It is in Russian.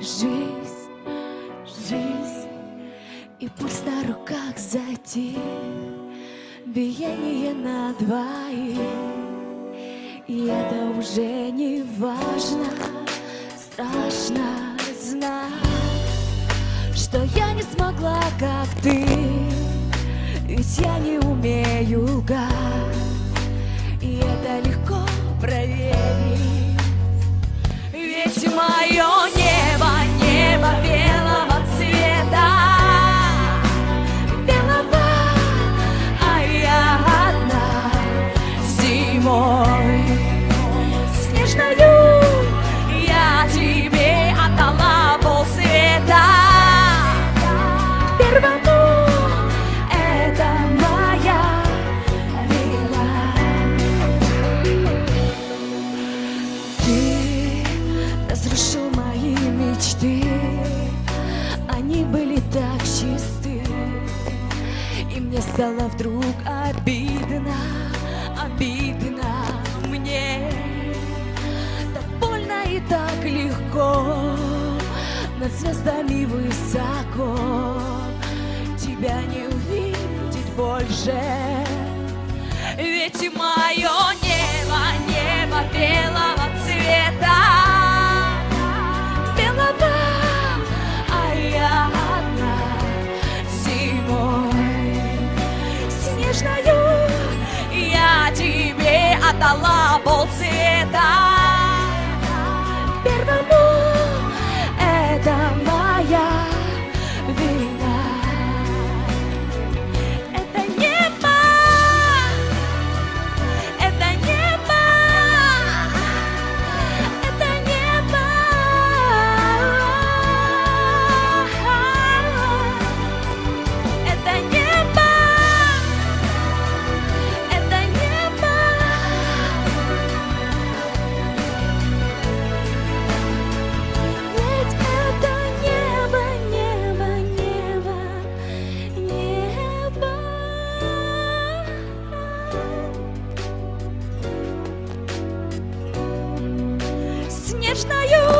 Жизнь, жизнь И пульс на руках затих Биение на двоих. И это уже не важно Страшно знать Что я не смогла, как ты. Ведь я не умею лгать Снежною я тебе отдала полсвета Первому это моя вина. Ты разрушил мои мечты. Они были так чисты. И мне стало вдруг обидно Обидно Над звездами высоко. Тебя не увидеть больше. Ведь мое небо, небо белого цвета. Белого, а я одна зимой. Снежною я тебе отдала Krishna, you.